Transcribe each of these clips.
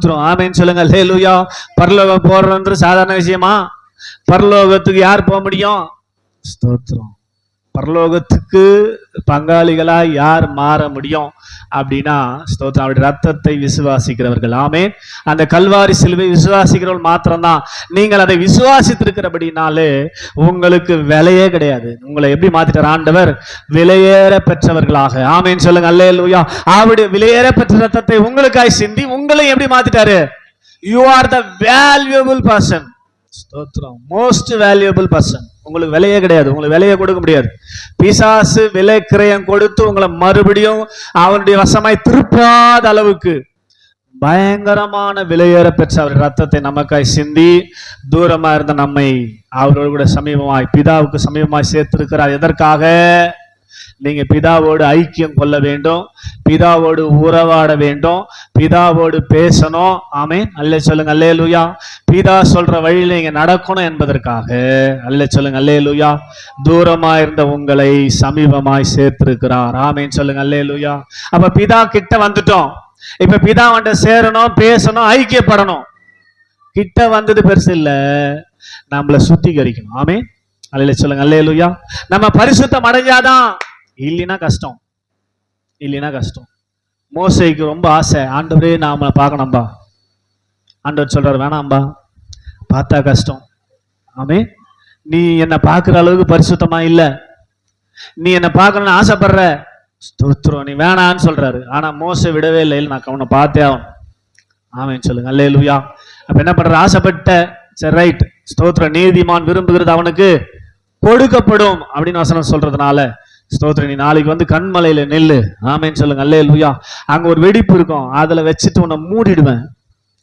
ஸ்தோத்திரம். சொல்லுங்க. லேலுயா பரலோகம் போறது சாதாரண விஷயமா? பரலோகத்துக்கு யார் போக முடியும்? ஸ்தோத்திரம். பரலோகத்துக்கு பங்காளிகளா யார் மாற முடியும் அப்படின்னா ஸ்தோத்திரம். அவருடைய ரத்தத்தை விசுவாசிக்கிறவர்கள். ஆமே அந்த கல்வாரி சிலுவை விசுவாசிக்கிறவர்கள் மாத்திரம்தான். நீங்கள் அதை விசுவாசித்திருக்கிறபடினாலே உங்களுக்கு விலையே கிடையாது. உங்களை எப்படி மாத்திட்டார்? ஆண்டவர் விலையேற பெற்றவர்களாக. ஆமேன்னு சொல்லுங்க. அல்லே லூயா அவருடைய விலையேற பெற்ற ரத்தத்தை உங்களுக்காய் சிந்தி உங்களை எப்படி மாத்திட்டாரு? You are the valuable person ஸ்தோத்திரம். மோஸ்ட் வேல்யூபிள் பர்சன் உங்களுக்கு விலையே கிடையாது. உங்களுக்கு விலையை கொடுக்க முடியாது. பிசாசு விலை கிரயம் கொடுத்து உங்களை மறுபடியும் அவனுடைய வசமாய் திருப்பாத அளவுக்கு பயங்கரமான விலையேற பெற்ற அவர் ரத்தத்தை நமக்காய் சிந்தி தூரமா இருந்த நம்மை அவரோடு கூட சமீபமாய் பிதாவுக்கு சமீபமாய் சேர்த்திருக்கிறார். எதற்காக? நீங்க பிதாவோடு ஐக்கியம் கொள்ள வேண்டும். பிதாவோடு உறவாட வேண்டும். பிதாவோடு பேசணும். ஆமே அல்ல சொல்லுங்க. அல்லே லூயா பிதா சொல்ற வழியில நீங்க நடக்கணும் என்பதற்காக. அல்ல சொல்லுங்க. அல்லே லூயா தூரமா இருந்த உங்களை சமீபமாய் சேர்த்திருக்கிறார். ஆமேன். சொல்லுங்க. அல்லே லூயா அப்ப பிதா கிட்ட வந்துட்டோம். இப்ப பிதா வந்து சேரணும் பேசணும் ஐக்கியப்படணும். கிட்ட வந்தது பெருசு இல்ல. நம்மள சுத்திகரிக்கணும். ஆமேன். அல்ல சொல்லுங்க அல்ல இல்லையா நம்ம பரிசுத்தம் அடைஞ்சாதான் இல்லைன்னா கஷ்டம். இல்லைன்னா கஷ்டம். மோசைக்கு ரொம்ப ஆசை. ஆண்டவரே நாம பார்க்கணும்பா. ஆண்டவர் சொல்றாரு வேணாம்பா. பார்த்தா கஷ்டம். ஆமே நீ என்னை பார்க்குற அளவுக்கு பரிசுத்தமா இல்லை. நீ என்னை பார்க்கணும்னு ஆசைப்படுற. ஸ்தோத்திரம். நீ வேணான்னு சொல்றாரு. ஆனா மோசை விடவே இல்லை. இல்லை நான் அவனை பார்த்தே ஆகணும். ஆமேன்னு சொல்லுங்க அல்லே லூயா அப்ப என்ன பண்ற? ஆசைப்பட்ட. சரி ரைட் ஸ்தோத்திர நீதிமான் விரும்புகிறது அவனுக்கு. கொடுக்கப்படும் அப்படின்னு வசனம் சொல்றதுனால ஸ்தோத்ரி நீ நாளைக்கு வந்து கண்மலையில நெல்லு. ஆமேன்னு சொல்லுங்க. அல்லே லூயா அங்க ஒரு வெடிப்பு இருக்கும். அதுல வச்சுட்டு உன்னை மூடிடுவேன்.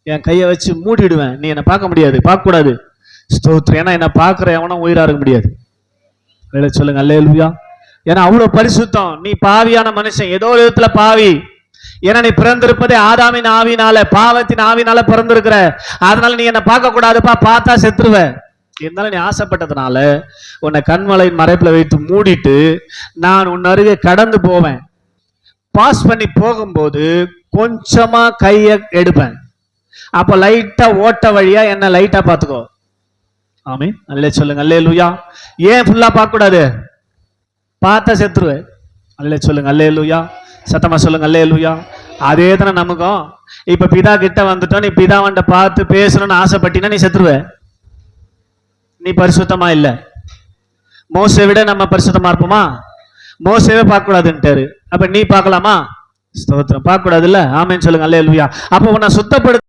என் கையை வச்சு மூடிடுவேன். நீ என்னை பார்க்க முடியாது. பார்க்க கூடாது. ஸ்தோத்திரம். ஏன்னா என்னை பார்க்குற எவனும் உயிரா இருக்க முடியாது. வேலை சொல்லுங்க. அல்லே லூயா ஏன்னா அவ்வளவு பரிசுத்தம். நீ பாவியான மனுஷன். ஏதோ ஒரு விதத்துல பாவி. ஏன்னா நீ பிறந்திருப்பதே ஆதாமின் ஆவினால பாவத்தின் ஆவினால பிறந்திருக்கிற. அதனால நீ என்ன பார்க்க கூடாதுப்பா பார்த்தா செத்துருவேன் இருந்தாலும் நீ ஆசைப்பட்டதுனால உன்னை கண்மலையின் மறைப்பில் வைத்து மூடிட்டு நான் உன் அருகே கடந்து போவேன். பாஸ் பண்ணி போகும்போது கொஞ்சமா கையை எடுப்பேன். அப்போ லைட்டா ஓட்ட வழியா என்ன லைட்டா பார்த்துக்கோ. ஆமே அல்லே சொல்லுங்க. அல்லே லூயா ஏன் ஃபுல்லா பார்க்க கூடாது பார்த்தா செத்துருவேன். அல்லே சொல்லுங்க. அல்லே லூயா சத்தமா சொல்லுங்க. அல்லே லூயா அதே தானே நமக்கும் இப்ப பிதா கிட்ட வந்துட்டோம். நீ பிதாவன்ட்ட பார்த்து பேசணும்னு ஆசைப்பட்டினா நீ செத்துருவ. நீ பரிசுத்தமா இல்ல? மோசை விட நம்ம பரிசுத்தமா இருப்போமா? மோசவே பார்க்க கூடாதுன்ட்டாரு அப்ப நீ பார்க்கலாமா? ஸ்தோத்திரம். பார்க்க கூடாதுல்ல ஆமேன்னு சொல்லுங்க. அல்ல லூயா அப்போ உன்னை சுத்தப்படுத்த